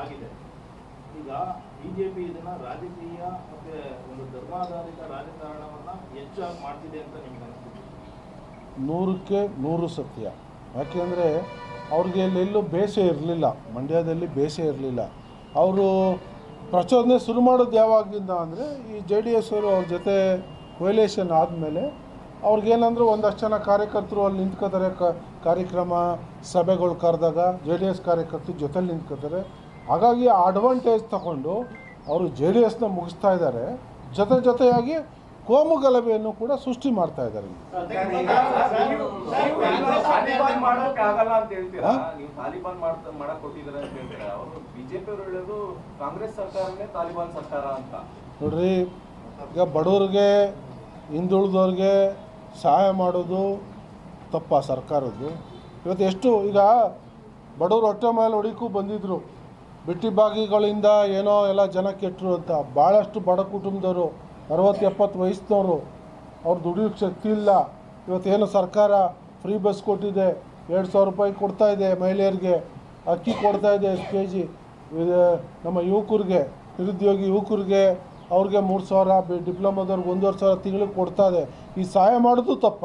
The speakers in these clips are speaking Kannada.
ಆಗಿದೆ. ಈಗ ಬಿಜೆಪಿ ಇದನ್ನ ರಾಜಕೀಯ ಮತ್ತೆ ಒಂದು ಧರ್ಮಾಧಾರಿತ ರಾಜಕಾರಣವನ್ನ ಹೆಚ್ಚಾಗಿ ಮಾಡ್ತಿದೆ ಅಂತ ನಿಮ್ಗೆ ಅನಿಸುತ್ತೆ ನೂರಕ್ಕೆ ನೂರು ಸತ್ಯ. ಯಾಕೆಂದರೆ ಅವ್ರಿಗೆ ಎಲ್ಲೆಲ್ಲೂ ಬೇಸೆ ಇರಲಿಲ್ಲ. ಮಂಡ್ಯದಲ್ಲಿ ಬೇಸೆ ಇರಲಿಲ್ಲ. ಅವರು ಪ್ರಚೋದನೆ ಶುರು ಮಾಡೋದು ಯಾವಾಗಿಂದ ಅಂದರೆ ಈ ಜೆ ಡಿ ಎಸ್ ಅವರು ಅವ್ರ ಜೊತೆ ವೈಲೇಷನ್ ಆದಮೇಲೆ ಅವ್ರಿಗೇನಂದ್ರೆ ಒಂದಷ್ಟು ಜನ ಕಾರ್ಯಕರ್ತರು ಅಲ್ಲಿ ನಿಂತ್ಕೋತಾರೆ. ಕಾರ್ಯಕ್ರಮ ಸಭೆಗಳು ಕರೆದಾಗ ಜೆ ಡಿ ಎಸ್ ಕಾರ್ಯಕರ್ತರು ಜೊತೆಲಿ ನಿಂತ್ಕೋತಾರೆ. ಹಾಗಾಗಿ ಆ ಅಡ್ವಾಂಟೇಜ್ ತಗೊಂಡು ಅವರು ಜೆ ಡಿ ಎಸ್ನ ಮುಗಿಸ್ತಾ ಇದ್ದಾರೆ. ಜೊತೆ ಜೊತೆಯಾಗಿ ಕೋಮು ಗಲಭೆಯನ್ನು ಕೂಡ ಸೃಷ್ಟಿ ಮಾಡ್ತಾ ಇದ್ದಾರೆ. ನೋಡ್ರಿ ಈಗ ಬಡವ್ರಿಗೆ ಹಿಂದುಳಿದವ್ರಿಗೆ ಸಹಾಯ ಮಾಡೋದು ತಪ್ಪ ಸರ್ಕಾರದ್ದು. ಇವತ್ತು ಎಷ್ಟು ಈಗ ಬಡವರು ಹೊಟ್ಟೆ ಮೇಲೆ ಹೊಡಿಕೂ ಬಂದಿದ್ದರು ಬಿಟ್ಟಿ ಬಾಗಿಗಳಿಂದ ಏನೋ ಎಲ್ಲ ಜನ ಕೆಟ್ಟರು ಅಂತ. ಭಾಳಷ್ಟು ಬಡ ಕುಟುಂಬದವರು ಅರವತ್ತು ಎಪ್ಪತ್ತು ವಯಸ್ಸಿನವರು, ಅವ್ರು ದುಡಿಯೋಕ್ಕೆ ಶಕ್ತಿ ಇಲ್ಲ. ಇವತ್ತೇನು ಸರ್ಕಾರ ಫ್ರೀ ಬಸ್ ಕೊಟ್ಟಿದೆ, ಎರಡು ಸಾವಿರ ರೂಪಾಯಿ ಕೊಡ್ತಾ ಇದೆ ಮಹಿಳೆಯರಿಗೆ, ಅಕ್ಕಿ ಕೊಡ್ತಾ ಇದೆ ಕೆ ಜಿ. ನಮ್ಮ ಯುವಕರಿಗೆ, ನಿರುದ್ಯೋಗಿ ಯುವಕರಿಗೆ ಅವ್ರಿಗೆ ಮೂರು ಸಾವಿರ ಡಿಪ್ಲೊಮಾದವ್ರಿಗೆ ಒಂದೂವರೆ ಸಾವಿರ ತಿಂಗಳಿಗೆ ಕೊಡ್ತಾ ಇದೆ. ಈ ಸಹಾಯ ಮಾಡೋದು ತಪ್ಪ?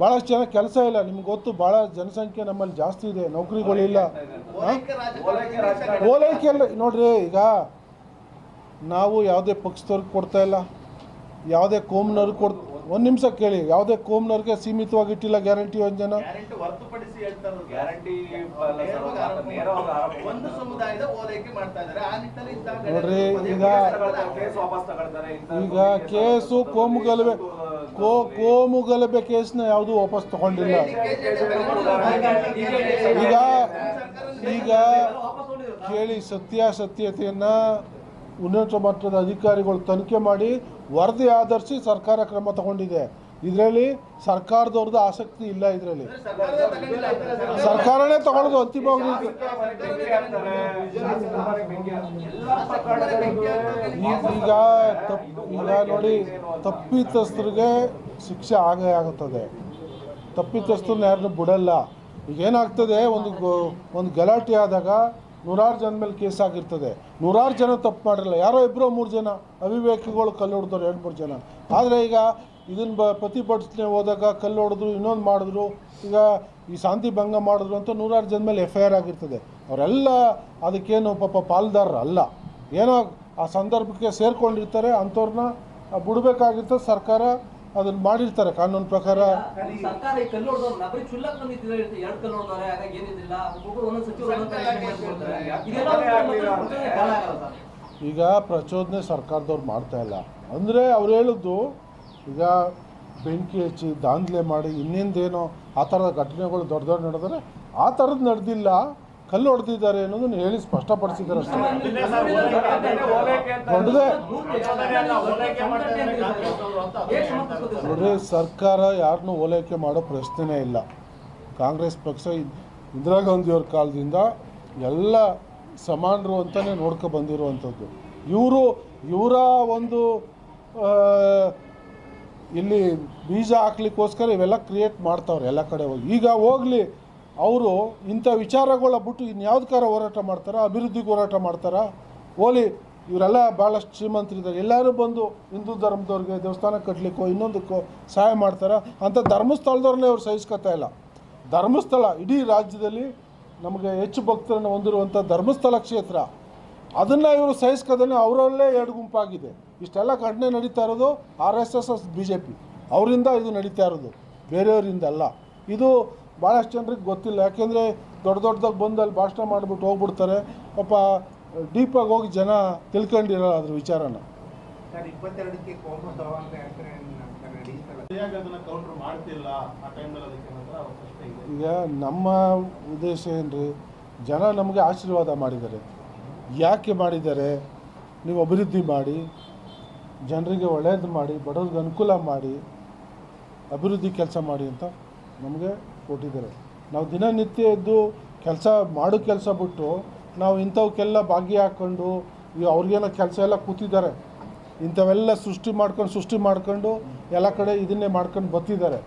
ಭಾಳಷ್ಟು ಜನ ಕೆಲಸ ಇಲ್ಲ. ನಿಮ್ಗೆ ಗೊತ್ತು ಭಾಳ ಜನಸಂಖ್ಯೆ ನಮ್ಮಲ್ಲಿ ಜಾಸ್ತಿ ಇದೆ. ನೌಕರಿಗಳಿಲ್ಲ ಓಲೈಕೆ ನೋಡ್ರಿ, ಈಗ ನಾವು ಯಾವುದೇ ಪಕ್ಷದವ್ರಿಗೆ ಕೊಡ್ತಾ ಇಲ್ಲ. ಯಾವುದೇ ಕೋಮ್ನವ್ರಿಗೆ ಕೊಡ್ ಒಂದು ನಿಮಿಷ ಕೇಳಿ ಯಾವುದೇ ಕೋಮ್ನವ್ರಿಗೆ ಸೀಮಿತವಾಗಿ ಇಟ್ಟಿಲ್ಲ ಗ್ಯಾರಂಟಿ ಯೋಜನೆ? ನೋಡ್ರಿ, ಈಗ- ಕೇಸ್ ವಾಪಸ್ ತಗೊಳ್ತಾರೆ. ಈಗ ಕೇಸ್ ಕೋಮು ಗಲಭೆ ಕೋ ಕೋಮು ಗಲಭೆ ಕೇಸ್ನ ಯಾವುದು ವಾಪಸ್ ತಗೊಂಡಿಲ್ಲ. ಈಗ ಈಗ ಕೇಳಿ ಸತ್ಯಾಸತ್ಯತೆಯನ್ನು ಉನ್ನತ ಮಟ್ಟದ ಅಧಿಕಾರಿಗಳು ತನಿಖೆ ಮಾಡಿ ವರದಿ ಆಧರಿಸಿ ಸರ್ಕಾರ ಕ್ರಮ ತಗೊಂಡಿದೆ. ಇದರಲ್ಲಿ ಸರ್ಕಾರದವ್ರದ್ದು ಆಸಕ್ತಿ ಇಲ್ಲ ಇದರಲ್ಲಿ. ಸರ್ಕಾರನೇ ತಗೊಳ್ಳೋದು ಅಂತಿಮವಾಗಿ ಈಗ ತಪ್ಪು ಈಗ ನೋಡಿ ತಪ್ಪಿತಸ್ಥರಿಗೆ ಶಿಕ್ಷೆ ಆಗೇ ಆಗುತ್ತದೆ. ತಪ್ಪಿತಸ್ಥರನ್ನ ಯಾರನ್ನೂ ಬಿಡಲ್ಲ. ಈಗ ಏನಾಗ್ತದೆ? ಒಂದು ಒಂದು ಗಲಾಟೆ ಆದಾಗ ನೂರಾರು ಜನ ಮೇಲೆ ಕೇಸ್ ಆಗಿರ್ತದೆ. ನೂರಾರು ಜನ ತಪ್ಪು ಮಾಡಿರಲ್ಲ. ಯಾರೋ ಇಬ್ಬರೋ ಮೂರು ಜನ ಅವಿವೇಕಿಗಳು ಕಲ್ಲು ಹೊಡೆದವ್ರು ಎರಡು ಮೂರು ಜನ. ಆದರೆ ಈಗ ಇದನ್ನು ಬ ಪ್ರತಿಭಟನೆ ಹೋದಾಗ ಕಲ್ಲು ಹೊಡೆದ್ರು, ಇನ್ನೊಂದು ಮಾಡಿದ್ರು, ಈಗ ಈ ಶಾಂತಿ ಭಂಗ ಮಾಡಿದ್ರು ಅಂತ ನೂರಾರು ಜನ ಮೇಲೆ ಎಫ್ ಐ ಆರ್ ಆಗಿರ್ತದೆ. ಅವರೆಲ್ಲ ಅದಕ್ಕೇನು ಪಾಪ ಪಾಲ್ದಾರರು ಅಲ್ಲ. ಏನೋ ಆ ಸಂದರ್ಭಕ್ಕೆ ಸೇರ್ಕೊಂಡಿರ್ತಾರೆ, ಅಂಥವ್ರನ್ನ ಬಿಡಬೇಕಾಗಿರ್ತದೆ ಸರ್ಕಾರ. ಅದನ್ನು ಮಾಡಿರ್ತಾರೆ ಕಾನೂನು ಪ್ರಕಾರ. ಈಗ ಪ್ರಚೋದನೆ ಸರ್ಕಾರದವ್ರು ಮಾಡ್ತಾ ಇಲ್ಲ. ಅಂದರೆ ಅವ್ರು ಹೇಳಿದ್ದು ಈಗ ಬೆಂಕಿ ಹಚ್ಚಿ ದಾಂಧಲೆ ಮಾಡಿ ಇನ್ನೇಂದೇನೋ ಆ ಥರದ ಘಟನೆಗಳು ದೊಡ್ಡ ದೊಡ್ಡ ನಡೆದರೆ ಆ ಥರದ್ದು ನಡೆದಿಲ್ಲ. ಕಲ್ಲು ಹೊಡೆದಿದ್ದಾರೆ ಅನ್ನೋದನ್ನು ಹೇಳಿ ಸ್ಪಷ್ಟಪಡಿಸಿದ್ದಾರೆ ಅಷ್ಟೇ. ದೊಡ್ಡದೇ ನೋಡ್ರಿ ಸರ್ಕಾರ ಯಾರನ್ನೂ ಓಲೈಕೆ ಮಾಡೋ ಪ್ರಶ್ನೆನೇ ಇಲ್ಲ. ಕಾಂಗ್ರೆಸ್ ಪಕ್ಷ ಇದ್- ಇಂದಿರಾ ಗಾಂಧಿಯವ್ರ ಕಾಲದಿಂದ ಎಲ್ಲ ಸಮಾನರು ಅಂತಲೇ ನೋಡ್ಕೊ ಬಂದಿರುವಂಥದ್ದು. ಇವರು ಇವರ ಒಂದು ಇಲ್ಲಿ ಬೀಜ ಹಾಕ್ಲಿಕ್ಕೋಸ್ಕರ ಇವೆಲ್ಲ ಕ್ರಿಯೇಟ್ ಮಾಡ್ತಾವ್ರೆ ಎಲ್ಲ ಕಡೆ ಹೋಗಿ. ಈಗ ಹೋಗಲಿ ಅವರು ಇಂಥ ವಿಚಾರಗಳ ಬಿಟ್ಟು ಇನ್ಯಾವ್ದಕ್ಕಾರ ಹೋರಾಟ ಮಾಡ್ತಾರ, ಅಭಿವೃದ್ಧಿಗೆ ಹೋರಾಟ ಮಾಡ್ತಾರ? ಓಲಿ, ಇವರೆಲ್ಲ ಭಾಳಷ್ಟು ಶ್ರೀಮಂತರಿದ್ದಾರೆ ಎಲ್ಲರೂ ಬಂದು ಹಿಂದೂ ಧರ್ಮದವ್ರಿಗೆ ದೇವಸ್ಥಾನ ಕಟ್ಟಲಿಕ್ಕೋ ಇನ್ನೊಂದಕ್ಕೋ ಸಹಾಯ ಮಾಡ್ತಾರೆ. ಅಂಥ ಧರ್ಮಸ್ಥಳದವ್ರನ್ನೇ ಅವ್ರು ಸಹಿಸ್ಕೊತಾ ಇಲ್ಲ. ಧರ್ಮಸ್ಥಳ, ಇಡೀ ರಾಜ್ಯದಲ್ಲಿ ನಮಗೆ ಹೆಚ್ಚು ಭಕ್ತರನ್ನು ಹೊಂದಿರುವಂಥ ಧರ್ಮಸ್ಥಳ ಕ್ಷೇತ್ರ, ಅದನ್ನು ಇವರು ಸಹಿಸ್ಕೋದೇ ಅವರಲ್ಲೇ ಎರಡು ಗುಂಪಾಗಿದೆ. ಇಷ್ಟೆಲ್ಲ ಘಟನೆ ನಡೀತಾ ಇರೋದು R S S S B J P. ಅವರಿಂದ ಇದು ನಡೀತಾ ಇರೋದು. ಬೇರೆಯವರಿಂದ ಅಲ್ಲ. ಇದು ಭಾಳಷ್ಟು ಜನರಿಗೆ ಗೊತ್ತಿಲ್ಲ. ಯಾಕೆಂದರೆ ದೊಡ್ಡ ದೊಡ್ಡದಾಗಿ ಬಂದು ಅಲ್ಲಿ ಭಾಷಣ ಮಾಡಿಬಿಟ್ಟು ಹೋಗ್ಬಿಡ್ತಾರೆ. ಪಾಪ ಡೀಪಾಗಿ ಹೋಗಿ ಜನ ತಿಳ್ಕೊಂಡಿರಲ್ಲ ಅದ್ರ ವಿಚಾರನ. ಈಗ ನಮ್ಮ ಉದ್ದೇಶ ಏನ್ರಿ ಜನ ನಮಗೆ ಆಶೀರ್ವಾದ ಮಾಡಿದ್ದಾರೆ. ಯಾಕೆ ಮಾಡಿದ್ದಾರೆ? ನೀವು ಅಭಿವೃದ್ಧಿ ಮಾಡಿ ಜನರಿಗೆ ಒಳ್ಳೆಯದು ಮಾಡಿ ಬಡವ್ರಿಗೆ ಅನುಕೂಲ ಮಾಡಿ ಅಭಿವೃದ್ಧಿ ಕೆಲಸ ಮಾಡಿ ಅಂತ ನಮಗೆ ಕೊಟ್ಟಿದ್ದಾರೆ. ನಾವು ದಿನನಿತ್ಯ ಎದ್ದು ಕೆಲಸ ಮಾಡೋ ಕೆಲಸ ಬಿಟ್ಟು ನಾವು ಇಂಥವಕ್ಕೆಲ್ಲ ಈ ಅವ್ರಿಗೇನೋ ಕೆಲಸ ಎಲ್ಲ ಕೂತಿದ್ದಾರೆ. ಇಂಥವೆಲ್ಲ ಸೃಷ್ಟಿ ಮಾಡ್ಕೊಂಡು ಸೃಷ್ಟಿ ಮಾಡ್ಕೊಂಡು ಎಲ್ಲ ಕಡೆ ಇದನ್ನೇ ಮಾಡ್ಕೊಂಡು ಬರ್ತಿದ್ದಾರೆ.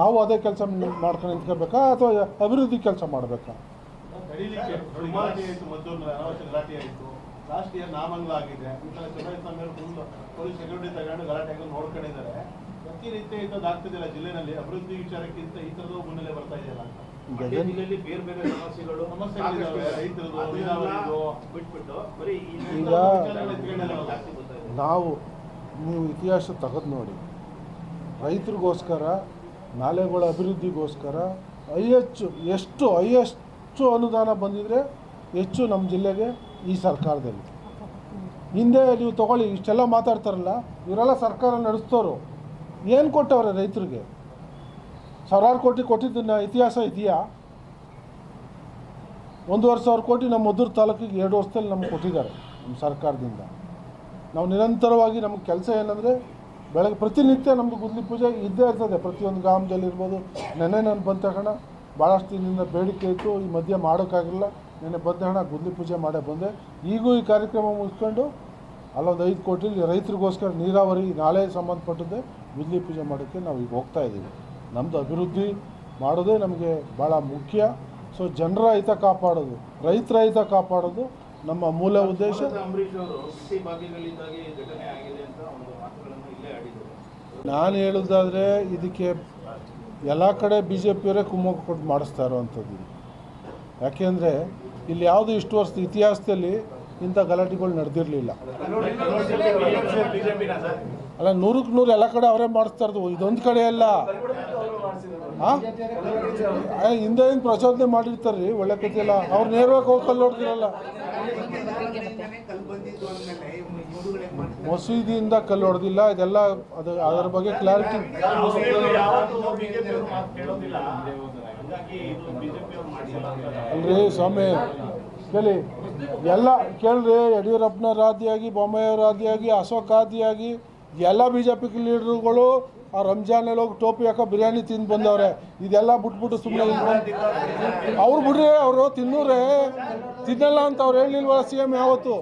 ನಾವು ಅದೇ ಕೆಲಸ ಮಾಡ್ಕೊಂಡು ನಿಂತ್ಕೋಬೇಕಾ ಅಥವಾ ಅಭಿವೃದ್ಧಿ ಕೆಲಸ ಮಾಡಬೇಕಾ? ರಾಷ್ಟ್ರೀಯ ನಾಮಂಗ್ಲ ಆಗಿದೆ ಪೊಲೀಸ್ ಸೆಕ್ಯೂರಿಟಿ ತಗೊಂಡು ಗಲಾಟೆ ನೋಡ್ಕೊಂಡಿದ್ದಾರೆ. ಪ್ರತಿನಿತ್ಯ ಇಂಥದ್ದು ಆಗ್ತಿದೆಯಲ್ಲ ಜಿಲ್ಲೆನಲ್ಲಿ ಅಭಿವೃದ್ಧಿ ವಿಚಾರಕ್ಕಿಂತ ಈ ಥರದ್ದು ಮುನ್ನೆಲೆ ಬರ್ತಾ ಇದೆಯಲ್ಲ ಅಂತ ಮಂಡ್ಯ ಜಿಲ್ಲೆಯಲ್ಲಿ ಬೇರೆ ಬೇರೆ ಸಮಸ್ಯೆಗಳು ಇದೆ. ರೈತರದ್ದು, ನೀರಾವರಿದು. ಬಿಟ್ಬಿಟ್ಟು ಬರೀ ಈ ಈಗ ಜಾಸ್ತಿ ಬರ್ತಾ ಇದೆ. ನಾವು ನೀವು ಇತಿಹಾಸ ತೆಗೆದು ನೋಡಿ ರೈತರಿಗೋಸ್ಕರ ನಾಲೆಗಳ ಅಭಿವೃದ್ಧಿಗೋಸ್ಕರ ಹೆಚ್ಚು ಎಷ್ಟು ಹೈಯೆಸ್ಟು ಅನುದಾನ ಬಂದಿದ್ರೆ ಹೆಚ್ಚು ನಮ್ಮ ಜಿಲ್ಲೆಗೆ ಈ ಸರ್ಕಾರದಲ್ಲಿ ಹಿಂದೆ ನೀವು ತಗೊಳ್ಳಿ ಇಷ್ಟೆಲ್ಲ ಮಾತಾಡ್ತಾರಲ್ಲ ಇವರೆಲ್ಲ ಸರ್ಕಾರ ನಡೆಸ್ತೋರು ಏನು ಕೊಟ್ಟವ್ರೆ ರೈತರಿಗೆ? ಸಾವಿರಾರು ಕೋಟಿ ಕೊಟ್ಟಿದ್ದನ್ನ ಇತಿಹಾಸ ಇದೆಯಾ? ಒಂದೂವರೆ ಸಾವಿರ ಕೋಟಿ ನಮ್ಮ ಮದ್ದೂರು ತಾಲೂಕಿಗೆ ಎರಡು ವರ್ಷದಲ್ಲಿ ನಮ್ಗೆ ಕೊಟ್ಟಿದ್ದಾರೆ ನಮ್ಮ ಸರ್ಕಾರದಿಂದ. ನಾವು ನಿರಂತರವಾಗಿ ನಮ್ಗೆ ಕೆಲಸ ಏನಂದರೆ, ಬೆಳಗ್ಗೆ ಪ್ರತಿನಿತ್ಯ ನಮ್ಮದು ಗುದ್ಲಿ ಪೂಜೆ ಇದ್ದೇ ಇರ್ತದೆ. ಪ್ರತಿಯೊಂದು ಗ್ರಾಮದಲ್ಲಿರ್ಬೋದು ನೆನ್ನೆ ನಾನು ಬಂದ ತಕ್ಷಣ ಭಾಳಷ್ಟು ದಿನದಿಂದ ಬೇಡಿಕೆ ಇತ್ತು ಈ ಮಧ್ಯೆ ಮಾಡೋಕ್ಕಾಗಿಲ್ಲ. ನೆನ್ನೆ ಬಂದ ಹಣ ಗುದ್ಲಿ ಪೂಜೆ ಮಾಡೇ ಬಂದೆ. ಈಗೂ ಈ ಕಾರ್ಯಕ್ರಮ ಮುಗಿಸ್ಕೊಂಡು ಅಲ್ಲೊಂದು ಐದು ಕೋಟಿ ರೈತರಿಗೋಸ್ಕರ ನೀರಾವರಿ ನಾಳೆ ಸಂಬಂಧಪಟ್ಟದ್ದೇ ಗುದ್ಲಿ ಪೂಜೆ ಮಾಡೋಕ್ಕೆ ನಾವು ಈಗ ಹೋಗ್ತಾ ಇದ್ದೀವಿ ನಮ್ಮದು ಅಭಿವೃದ್ಧಿ ಮಾಡೋದೇ ನಮಗೆ ಭಾಳ ಮುಖ್ಯ ಸೊ ಜನರ ಹಿತ ಕಾಪಾಡೋದು ರೈತರ ಹಿತ ಕಾಪಾಡೋದು ನಮ್ಮ ಮೂಲ ಉದ್ದೇಶ ನಾನು ಹೇಳೋದಾದರೆ ಇದಕ್ಕೆ ಎಲ್ಲ ಕಡೆ ಬಿ ಜೆ ಪಿಯವರೇ ಕುಮ್ಮಕ್ಕು ಕೊಟ್ಟು ಮಾಡಿಸ್ತಾ ಇರೋವಂಥದ್ದು ಯಾಕೆಂದರೆ ಇಲ್ಲಿ ಯಾವುದು ಇಷ್ಟು ವರ್ಷದ ಇತಿಹಾಸದಲ್ಲಿ ಇಂಥ ಗಲಾಟೆಗಳು ನಡೆದಿರಲಿಲ್ಲ ಅಲ್ಲ, ನೂರಕ್ಕೆ ನೂರು ಎಲ್ಲ ಕಡೆ ಅವರೇ ಮಾಡಿಸ್ತಾ ಇರೋದು. ಇದೊಂದು ಕಡೆ ಎಲ್ಲ ಹಿಂದೆ ಏನು ಪ್ರಚೋದನೆ ಮಾಡಿರ್ತಾರೆ ರೀ, ಒಳ್ಳೆ ಎಲ್ಲ. ಅವ್ರು ನೇರವಾಗಿ ಹೋಗಿ ಕಲ್ಲು ಮಾಡ್ತಾರೆ ಮಸೀದಿಯಿಂದ ಕಲ್ಲು ಹೊಡೆದಿಲ್ಲ, ಇದೆಲ್ಲ ಅದು ಅದರ ಬಗ್ಗೆ ಕ್ಲಾರಿಟಿ ಅಲ್ರಿ, ಸ್ವಾಮಿ, ಕೇಳಿ, ಎಲ್ಲ ಕೇಳ್ರಿ ಯಡಿಯೂರಪ್ಪನವ್ರ ಆದಿಯಾಗಿ ಬೊಮ್ಮಾಯಿಯವ್ರ ಆದಿಯಾಗಿ ಅಶೋಕ್ ಆದಿಯಾಗಿ ಎಲ್ಲ ಬಿ ಜೆ ಪಿ ಲೀಡರ್ಗಳು ಆ ರಂಜಾನಲ್ಲಿ ಹೋಗಿ ಟೋಪಿ ಹಾಕೋ ಬಿರಿಯಾನಿ ತಿಂದು ಬಂದವ್ರೆ. ಇದೆಲ್ಲ ಬಿಟ್ಬಿಟ್ಟು ಸುಮ್ಮನೆ ಅವ್ರು ಬಿಡ್ರಿ, ಅವರು ತಿನ್ನೂರೇ. ತಿನ್ನಲ್ಲ ಅಂತ ಅವ್ರು ಹೇಳಿಲ್ವಲ್ಲ ಸಿ ಎಂ ಯಾವತ್ತು?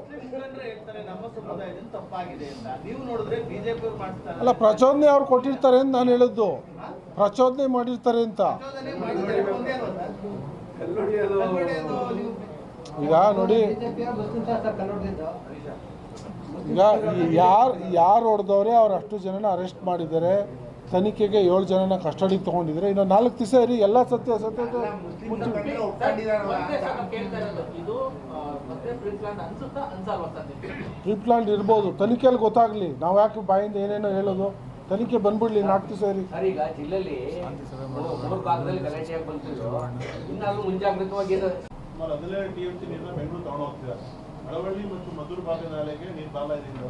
ಅಲ್ಲ, ಪ್ರಚೋದನೆ ಅವ್ರು ಕೊಟ್ಟಿರ್ತಾರೆ ಅಂತ ನಾನು ಹೇಳಿದ್ದು. ಪ್ರಚೋದನೆ ಮಾಡಿರ್ತಾರೆ ಅಂತ. ಈಗ ನೋಡಿ. ಈಗ ಯಾರು ಯಾರು ಹೊಡೆದವ್ರೆ ಅವ್ರು ಅಷ್ಟು ಜನನ ಅರೆಸ್ಟ್ ಮಾಡಿದ್ದಾರೆ. ತನಿಖೆಗೆ ಏಳು ಜನನ ಕಸ್ಟಡಿಗೆ ತಗೊಂಡಿದ್ರೆ ಇನ್ನು ನಾಲ್ಕು ದಿವಸ ಇರಿ ಎಲ್ಲ ಸತ್ಯ ಸತ್ಯ ಮುಸ್ಲಿಂ ಮುಖಂಡರು ಒಪ್ಕೊಂಡಿದಾರಲ್ಲ ಅಂತ. ಇದು ಮತ್ತೆ ಪ್ರಿನ್ಸ್ಲ್ಯಾಂಡ್ ಅನ್ಸುತ್ತಾ ಅನ್ಸಲ್ವಾ ಸದ್ಯ ಪ್ರೀ ಪ್ಲಾನ್ ಇರ್ಬೋದು. ತನಿಖೆಯಲ್ಲಿ ಗೊತ್ತಾಗಲಿ. ನಾವು ಯಾಕೆ ಬಾಯಿಂದ ಏನೇನೋ ಹೇಳೋದು? ತನಿಖೆ ಬಂದ್ಬಿಡ್ಲಿ ನಾಲ್ಕು ದಿವಸ ಇರಿ. ಮುಂಜಾಗ್ರತವಾಗಿ ಮಳವಳ್ಳಿ ಮತ್ತು ಮಧುರ ಭಾಗದ ನಾಲೆಗೆ ನೀರು ಬಾಲ ಇದೆ ಅಂತ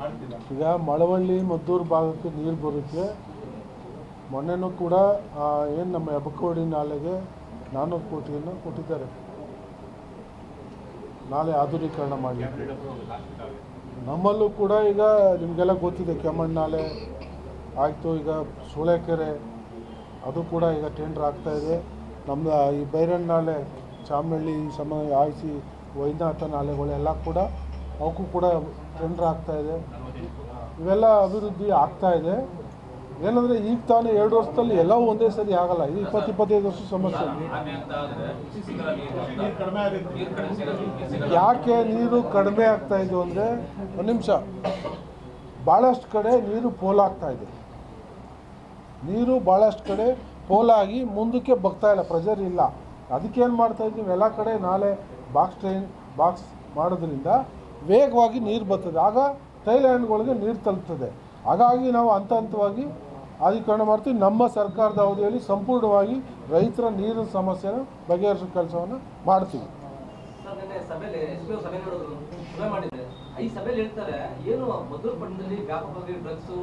ಮಾಡ್ತಿಲ್ಲ? ಈಗ ಮಳವಳ್ಳಿ, ಮದ್ದೂರು ಭಾಗಕ್ಕೆ ನೀರು ಬರುತ್ತೆ. ಮೊನ್ನೆನೂ ಕೂಡ ಏನು ನಮ್ಮ ಎಬಕೋಡಿ ನಾಲೆಗೆ ನಾನ್ನೂರು ಕೋಟಿಯನ್ನು ಕೊಟ್ಟಿದ್ದಾರೆ. ನಾಲೆ ಆಧುನೀಕರಣ ಮಾಡಿ. ನಮ್ಮಲ್ಲೂ ಕೂಡ ಈಗ ನಿಮಗೆಲ್ಲ ಗೊತ್ತಿದೆ ಕೆಮ್ಮಣ್ಣು ನಾಲೆ ಆಯಿತು, ಈಗ ಸೂಳೆಕೆರೆ, ಅದು ಕೂಡ ಈಗ ಟೆಂಡರ್ ಆಗ್ತಾ ಇದೆ. ನಮ್ಮ ಈ ಬೈರಣ್ಣ ನಾಲೆ ಚಾಮನಹಳ್ಳಿ ಸಮ ಆಯಿಸಿ ವೈದ್ಯನಾಥ ನಾಲೆಗಳೆಲ್ಲ ಕೂಡ ಅವಕ್ಕೂ ಕೂಡ ಟೆಂಡರ್ ಆಗ್ತಾ ಇದೆ. ಇವೆಲ್ಲ ಅಭಿವೃದ್ಧಿ ಆಗ್ತಾ ಇದೆ. ಏನಂದರೆ ಈಗ ತಾನೇ ಎರಡು ವರ್ಷದಲ್ಲಿ ಎಲ್ಲವೂ ಒಂದೇ ಸರಿ ಆಗಲ್ಲ. ಇದು ಇಪ್ಪತ್ತು ಇಪ್ಪತ್ತೈದು ವರ್ಷ ಸಮಸ್ಯೆ. ಯಾಕೆ ನೀರು ಕಡಿಮೆ ಆಗ್ತಾ ಇದೆ ಅಂದರೆ, ಒಂದು ನಿಮಿಷ. ಭಾಳಷ್ಟು ಕಡೆ ನೀರು ಪೋಲಾಗ್ತಾ ಇದೆ. ನೀರು ಭಾಳಷ್ಟು ಕಡೆ ಪೋಲಾಗಿ ಮುಂದಕ್ಕೆ ಬಗ್ತಾ ಇಲ್ಲ. ಪ್ರೆಷರ್ ಇಲ್ಲ. ಅದಕ್ಕೇನು ಮಾಡ್ತಾ ಇದ್ದೀವಿ? ಎಲ್ಲ ಕಡೆ ನಾಳೆ ಬಾಕ್ಸ್ ಟ್ರೈನ್ ಬಾಕ್ಸ್ ಮಾಡೋದ್ರಿಂದ ವೇಗವಾಗಿ ನೀರು ಬರ್ತದೆ. ಆಗ ಥೈಲ್ಯಾಂಡ್ಗಳಿಗೆ ನೀರು ತಲುಪ್ತದೆ. ಹಾಗಾಗಿ ನಾವು ಹಂತ ಹಂತವಾಗಿ ಅಧಿಕರಣ ಮಾಡ್ತೀವಿ. ನಮ್ಮ ಸರ್ಕಾರದ ಅವಧಿಯಲ್ಲಿ ಸಂಪೂರ್ಣವಾಗಿ ರೈತರ ನೀರಿನ ಸಮಸ್ಯೆನ ಬಗೆಹರಿಸೋ ಕೆಲಸವನ್ನು ಮಾಡ್ತೀವಿ. ಈ ಸಭೆಯಲ್ಲಿ ಹೇಳ್ತಾರೆ, ಏನು ಮೊದಲು ಪಟ್ಟಣದಲ್ಲಿ ವ್ಯಾಪಕವಾಗಿ ಡ್ರಗ್ಸು